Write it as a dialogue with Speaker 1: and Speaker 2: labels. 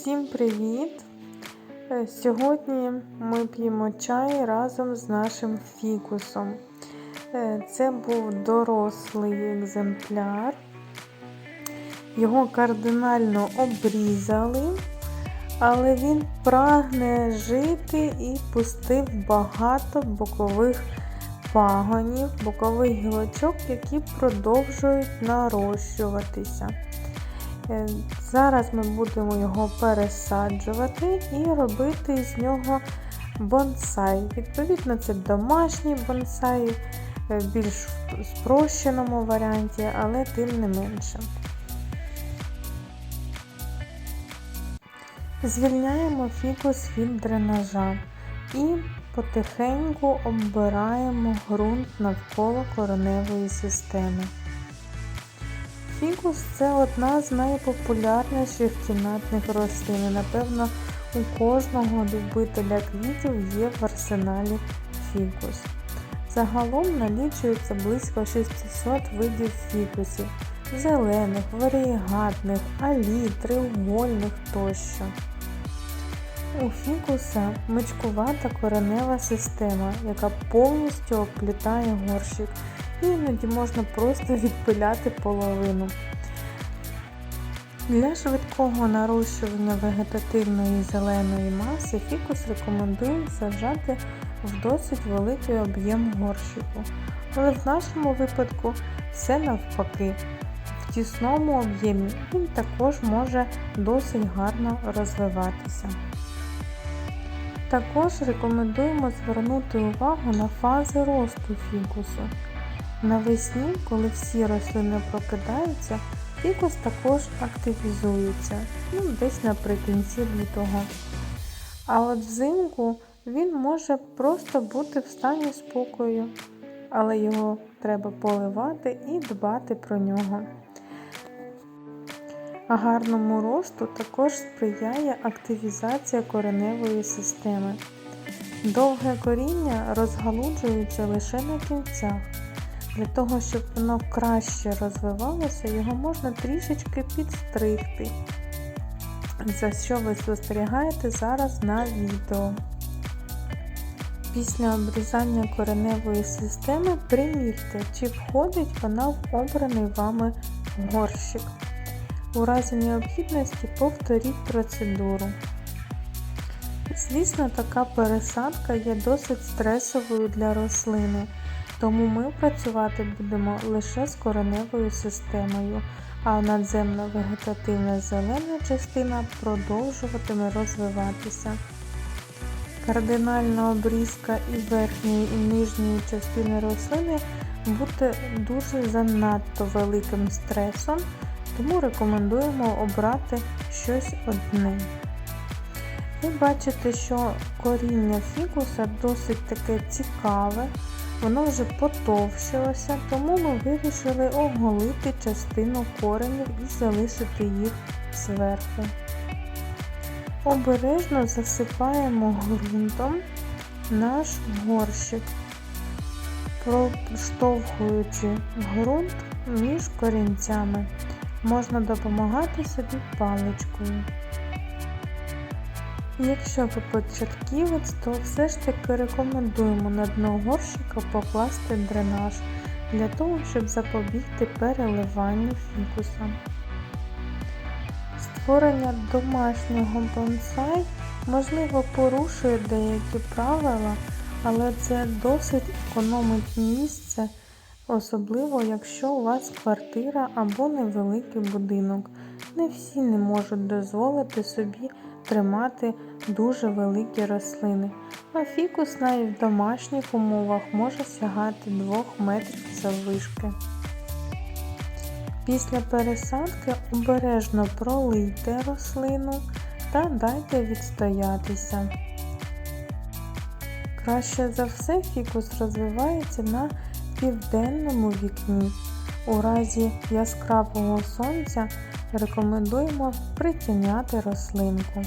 Speaker 1: Всім привіт! Е, Сьогодні ми п'ємо чай разом з нашим фікусом. Е, Це був дорослий екземпляр. Його кардинально обрізали, але він прагне жити і пустив багато бокових пагонів, бокових гілочок, які продовжують нарощуватися. Е, Зараз ми будемо його пересаджувати і робити з нього бонсай. Відповідно, це домашній бонсай е, в більш спрощеному варіанті, але тим не менше. Звільняємо фікус від дренажа і потихеньку оббираємо ґрунт навколо кореневої системи. Фікус це одна з найпопулярніших кімнатних рослин. Напевно, у кожного любителя квітів є в арсеналі фікус. Загалом налічується близько 600 видів фікусів зелених, варієгатних, алі, треугольних тощо. У фікуса мичкувата коренева система, яка повністю оплітає горщик. Іноді можна просто відпиляти половину. Для швидкого нарощування вегетативної зеленої маси фікус рекомендують саджати в досить великий об'єм горщику. Але в нашому випадку все навпаки. В тісному об'ємі він також може досить гарно розвиватися. Також рекомендуємо звернути увагу на фази росту фікусу. Навесні, коли всі рослини прокидаються, фікус також активізується, ну, десь наприкінці лютого. А от взимку він може просто бути в стані спокою, але його треба поливати і дбати про нього. Гарному росту також сприяє активізація кореневої системи. Довге коріння розгалуджується лише на кінцях. Для того, щоб воно краще розвивалося, його можна трішечки підстригти, за що ви спостерігаєте зараз на відео. Після обрізання кореневої системи примірте, чи входить вона в обраний вами горщик. У разі необхідності повторіть процедуру. Звісно, така пересадка є досить стресовою для рослини, тому ми працювати будемо лише з кореневою системою, а надземна вегетативна зелена частина продовжуватиме розвиватися. Кардинальна обрізка і верхньої і нижньої частини рослини буде дуже занадто великим стресом тому рекомендуємо обрати щось одне. Ви бачите, що коріння фікуса досить таке цікаве, воно вже потовщилося, тому ми вирішили оголити частину коренів і залишити їх зверху. Обережно засипаємо ґрунтом наш горщик, проштовхуючи ґрунт між корінцями можна допомагати собі паличкою. Якщо ви початківець, то все ж таки рекомендуємо на дно горщика покласти дренаж для того, щоб запобігти переливанню фікуса. Створення домашнього бонсай можливо порушує деякі правила, але це досить економить місце особливо, якщо у вас квартира або невеликий будинок. Не всі не можуть дозволити собі тримати дуже великі рослини, а фікус навіть в домашніх умовах може сягати 2 метрів заввишки. Після пересадки обережно пролийте рослину та дайте відстоятися. Краще за все фікус розвивається на південному вікні. У разі яскравого сонця рекомендуємо притіняти рослинку.